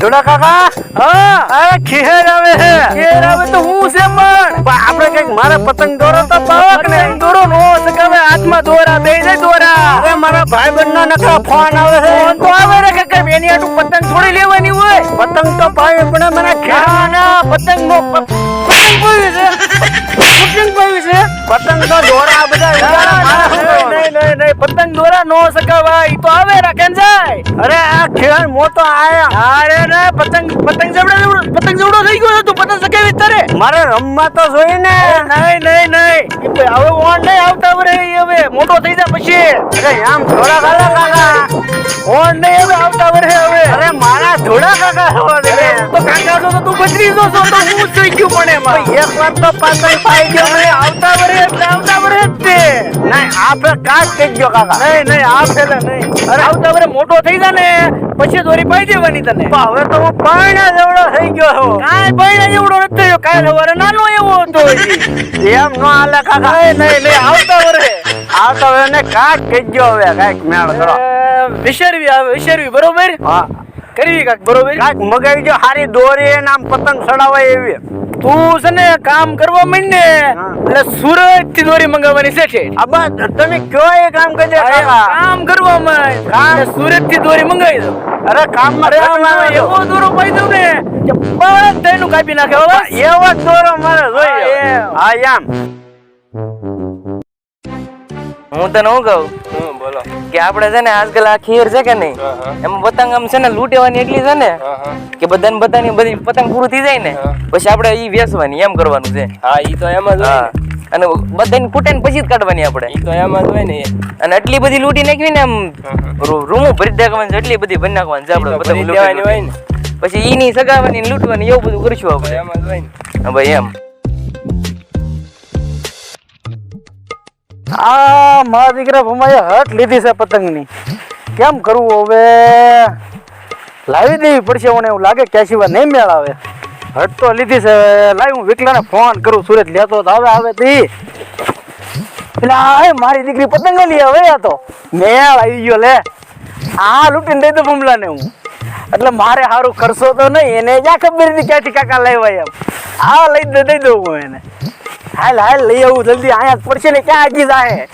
ધોળા કાકા? હા અરે ખેર આવે છે ખેર આવે તો હું છે પણ? પણ આપણે કંઈક મારે પતંગ દોરો તો પાવક ને. દોરો નો સકાવે હાથમાં દોરા? બે જાય દોરા. અરે મારા ભાઈબંધ નો નકરા ફોન આવે છે. ફોન તો આવે રે કે એની આટું પતંગ થોડી લેવાની હોય? પતંગ તો ભાઈ પણ મને ખેર ના ના પતંગ નો પતંગ પાવી છે. પતંગ પાવી છે. પતંગ તો દોરા બધા પતંગ દોરા નો સકાવાય ભાઈ તો આવે રાખેન જાય? અરે આ ખેર મોટો આયા. અરે ને પતંગ પતંગ જબડે પતંગ જબડો થઈ ગયો તું પતંગ સકાવી તારે? મારે રમવા તો જોઈએ ને. નહીં નહીં નહીં. હવે ઓન નહીં આવતા હવે હવે મોટો થઈ જા પછી. અરે આમ થોડા કાકા કાકા. ઓન નહીં હવે આવતા વરે હવે. અરે મારા થોડા કાકા અરે તો કાકા તો તું છો છો તો હું થઈ ગયું પણ એમાં. એક વાર તો પતંગ પાઈ ગયો. આવતા વરે આવતા વરે તે. નહીં આપણે કાચ થઈ ગયો. કાકા. નહીં નહીં આ પેલા નહીં. અરે. આવતા વરે મોટો થઈ જા ને પછી દોરી પાઈ દેવાની તને. હવે તો હું પાણી જેવડો થઈ ગયો છું. કાંઈ પૈણા જેવડો નથી થયો કાલ સવારે નાનો એવો હતો એમ નો હાલે કાકા. નહીં નહીં આવતા વરે. આવતા હવે એને કાચ થઈ ગયો હવે કાંઈક મેળ કરો. વિસરવી આવે વિસરવી બરોબર? હા. કરવી કાક બરોબર? કાક મગાવી જો હારી દોરી ને આમ પતંગ ચડાવાય એવી. તું છે ને કામ કરવા માંડ ને એટલે સુરતથી દોરી મંગાવવાની છે છે આ બસ તમે કયો એ કામ કરી દે કામ કરવા માંડ. કામ? સુરતથી દોરી મંગાવી દો અરે કામમાં એવો દોરો પાઈ દઉં ને કે બધાયનું કાપી નાખે હવે એવો દોરો મારે હા, જોઈએ. હા એમ. હું તને શું કહું? બોલો. કે આપણે છે ને આજકાલ આ ખીર છે કે નહીં? એમાં પતંગ આમ છે ને લૂંટેવાની એટલી છે ને કે બધાને બધાની બધી પતંગ પૂરું થઈ જાય ને પછી આપણે ઈ વેચવાની એમ કરવાનું છે. હા ઈ તો એમ જ હોય અને બધાને ફૂટે પછી જ કાઢવાની આપણે. ઈ તો એમ જ હોય ને. અને એટલી બધી લૂંટી નાખવી ને આમ રૂમો ભરી નાખવાની એટલી બધી ભરી નાખવાની છે આપણે બધા દેવાની હોય ને. પછી ઈની સગાવાની લૂંટવાની એવું બધું કરશું આપણે. એમ જ હોય ને. ભાઈ એમ. આ મારા દીકરા ભમાએ હટ લીધી છે પતંગની. કેમ કરવું હવે? લાવી દેવી પડશે મને એવું લાગે કે સિવાય નહીં મેળ આવે હટ તો લીધી છે. લાવી હું વિકલાને ફોન કરું, સુરત લેતો તો આવે આવે તી. એટલે આ મારી દીકરી પતંગ લઈ હવે આ તો. મેળ આવી ગયો લે. આ લૂંટીને દઈ દો ભમલાને હું. એટલે મારે સારું કરશો તો નહીં, એને જ્યાં ખબર ક્યાંથી કાકા લાવ્યા એમ. આ લઈ દઈ દઉં હું એને. હાલ હાલ લઈ આવું જલ્દી અહીંયા પડશે ને ક્યાં આગી જાય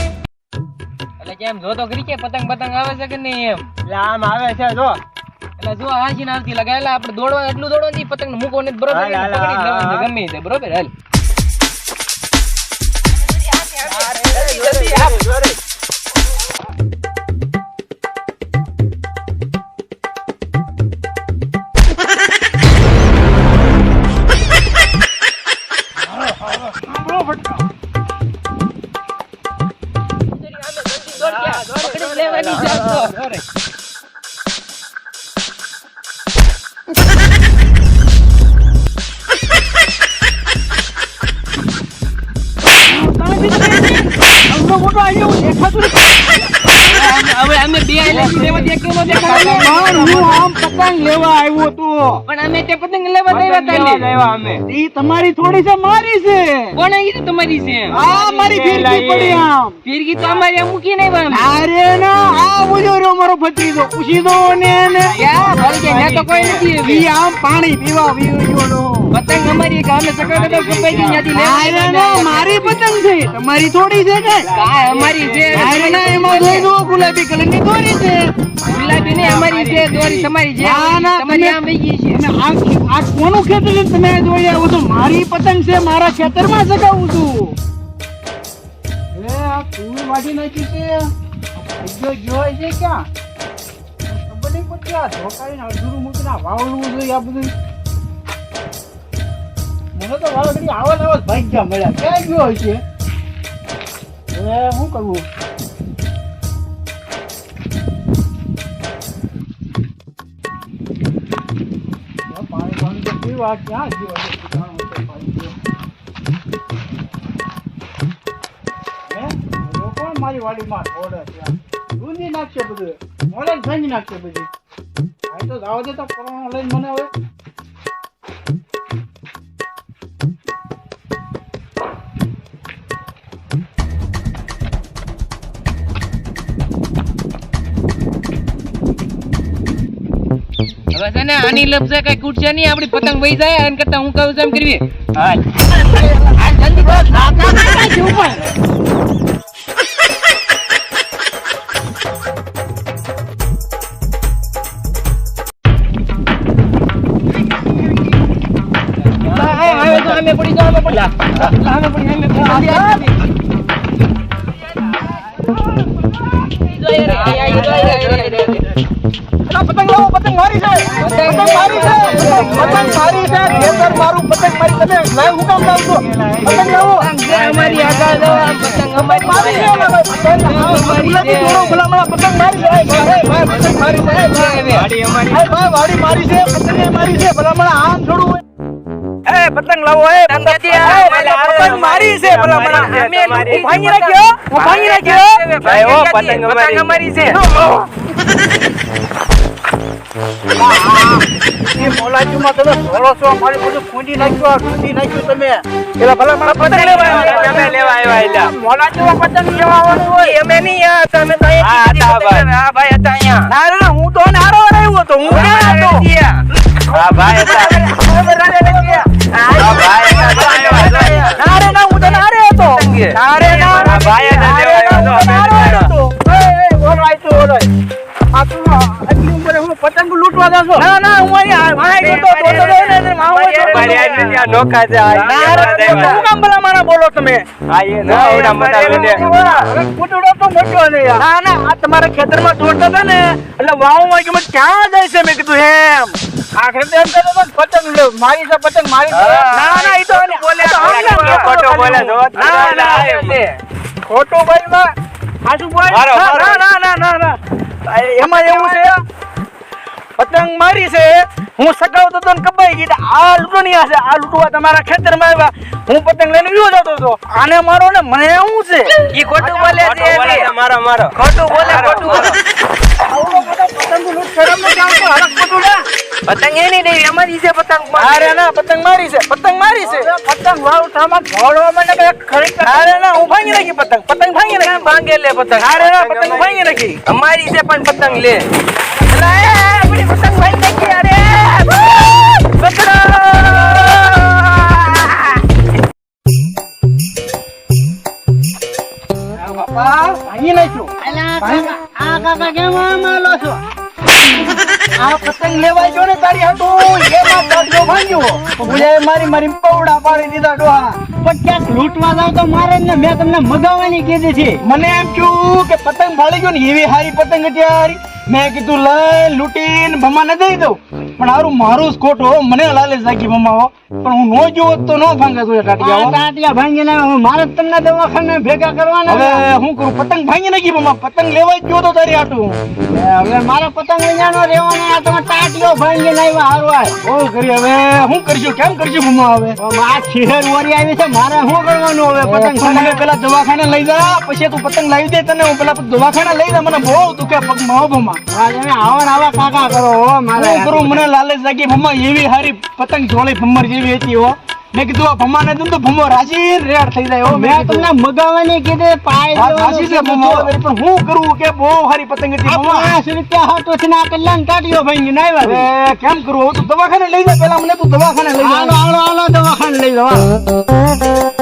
એટલે કેમ જો તો કરી કે પતંગ પતંગ આવે છે કે નહીં એમ? એટલે આમ આવે છે જો. એટલે જો હાજી ના આવતી લગાય એટલે આપણે દોડવા એટલું દોડવા નહીં પતંગ મૂકો ને બરોબર ગમી તે બરોબર હાલ. હવે અમે બે લેવા દે કેનો પણ અમે તે પતંગ લેવા દેવા તાલે ઈ તમારી થોડી છે મારી છે. કોણ તો તમારી છે? આ મારી ફિરકી પડી આમ. ફિરકી તો અમારી મૂકી નઈ અરે ના આ બોલ્યો રહ્યો મારો ભત્રીજો. પૂછી દો ને એને. ક્યાં તો કોઈ નથી ઈ આમ પાણી પીવા વીયો નો પતંગ અમારી ગામે સગા કપાઈ ગઈ ત્યાંથી લેવા અરે જાય. મારી પતંગ છે. તમારી થોડી છે કે? કાંઈ અમારી છે. અરે ના એમાં જોઈ દો ગુલાબી કલરની દોરી છે. ગુલાબી ને અમારી છે દોરી તમારી છે. ના, ના, તમારી આમ ગઈ છે. અને આ આ કોનું ખેતર છે? તમે જોઈ આવો છો મારી પતંગ છે મારા ખેતરમાં સગાવું છું. એ આ તું વાડી નાખી છે. આ ભાગ્યો છે ક્યાં? ખબર નહીં પડતી આ ધોકાઈને અડધું મૂકીને વાવડવું જોઈએ આ બધું. મને તો વાવડી આવા નવા ભાઈ ભાગ્યા મળ્યા? ક્યાં ગયો છે? હવે શું કરવું? ક્યાં ગયો કોણ મારી વાડીમાં છોડે છે? ઊંધી નાખશે બધું. મોડે ભાંગી નાખશે બધું. આ તો જાવ દે તો કોરોના લઈને મને હવે. ને આની લપસે કઈ કૂટશે નહીં આપડી પતંગ વહી જાય એન કરતા હું કહું છું એમ કરવી પતંગ લાવો પતંગ મારી છે પતંગ મારી છે પતંગ મારી છે ખેતર મારું પતંગ મારી તમે લાઈવ હું કામ લાવ છો પતંગ લાવો અમારી આગળ પતંગ અમારી મારી છે પતંગ ગુલાબી દોરો ભલામણા પતંગ મારી છે ભાઈ, પતંગ મારી છે ભાઈ, ભાઈ, ભાઈ, વાડી મારી છે પતંગ મારી છે ભલામણા આમ થોડું એ પતંગ લાવો એ પતંગ મારી છે ભલા મને અમે ભાંગી નાખ્યો ભાંગી નાખ્યો ભાઈ ઓ પતંગ અમારી અમારી છે મોલાજીમાં તમે ધોળો છો મારી બધું ખૂંદી નાખ્યું ખૂંદી નાખ્યું તમે. પેલા ભલા મને પતંગ લેવા આવ્યા. તમે લેવા આવ્યા એલા મોલાજીમાં પતંગ લેવા આવવાનું હોય. અમે નહીં આ તમે તો હા, હતા ભાઈ. હા ભાઈ હતા અહીંયા. ના ના, હું તો નારો આવ્યો હતો. હું ક્યાં હતો. હા ભાઈ હતા. હા ભાઈ હતા ના ના હું તો નારે હતો. ના પતંગ લૂંટવા જશો? ના ના હું અહીં અહીં તો તો રહે ને, માવો તો આ નોખા છે આ ના કામ ભલા મારા બોલો તમે? આ એ ના મોટા વિને. કુટુડો તો મોટો ને યાર. ના ના આ તમારા ખેતરમાં દોડતા હતા ને એટલે વાવમાં કે મેં ક્યાં જાય છે મેં કીધું એમ. આખરે તો પતંગ મારી છે પતંગ મારી ના ના એ તો બોલે ખોટો બોલે ના ના ના ખોટો બોલમાં બોલ ના, ના ના ના ના ના. એમાં એવું છે પતંગ મારી છે. હું સગાવતો તો ને કપાઈ ગઈ આ લૂંટો નહીં હશે આ લૂંટવા તમારા ખેતરમાં આવ્યા. હું પતંગ લઈને વિયો જતો હતો. આને મારો ને મને શું છે? ઈ ખોટું બોલે છે. છે, મારો મારો. ખોટું બોલે ખોટું બોલે. પતંગ એની અમારી છે પતંગ અરે ના પતંગ મારી છે. પતંગ મારી છે. પતંગ વાવ થામાં ઘોડવા મને બે ખરી અરે ના હું ભાંગી નાખી પતંગ. પતંગ ભાંગી નાખી. ભાંગે લે પતંગ. અરે ના પતંગ ભાંગી નાખી. અમારી છે પણ પતંગ લે. આ છો જો ને તારી હાટું એમાં ભૂલે મારી મારી પૌડા પાડી દીધા પણ ક્યાંક લૂંટવા જાવ મારે ને મેં તમને મગાવવાની કીધી છે મને એમ થયું કે પતંગ ફાડી ગયો ને એવી હારી પતંગ હતી મેં કીધું લઈ લૂંટીને ન દઈ દઉં. પણ હારું મારું જ ખોટું હો. મને લાલે સાકી મમાવો પણ હું નો જોવો તો નો ભાંગે તો ટાટિયા ટાટિયા ભાંગી ને હું મારે તમને દવાખાને ભેગા કરવાના હવે હું કરું? પતંગ ભાંગી નાખી મમા પતંગ લેવા જ ગયો તો તારી આટું હવે મારે પતંગ વિඥાનો રહેવાનો આ તમે ટાટિયો ભાંગી લાવ્યા હારું આ. શું કરી? હવે હું કરજો? કેમ કરજો મમા હવે? આ ખીર વરી આવી છે મારે શું કરવાનું હવે પતંગ મને પેલા દવાખાને લઈ જા પછી તું પતંગ લાવી દે તને. હું પેલા દવાખાને લઈ જા મને બહુ તું કે પગમાં હો ભમા આ તમે આવા આવા કાકા કરો હો મારે શું કરું? મને લાલચ જાગી ભમા એવી હારી પતંગ જોડી ભમર જેવી હતી હો. મેં કીધું આ ભમાને દઉં તો ભમો રાજી રેડ થઈ જાય મેં તમને મગાવવાની કીધે પાય રાજી છે ભમો. પણ હું કરું કે બહુ હારી પતંગ હતી આ ભમા પાંચ રૂપિયા હાટો છે ને કલ્યાણ કાઢ્યો ભાઈ લાવ્યા છે. કેમ કરું? હું તું દવાખાને લઈ જા પેલા મને તું દવાખાને લઈ જા. આલો આલો દવાખાને લઈ જાઓ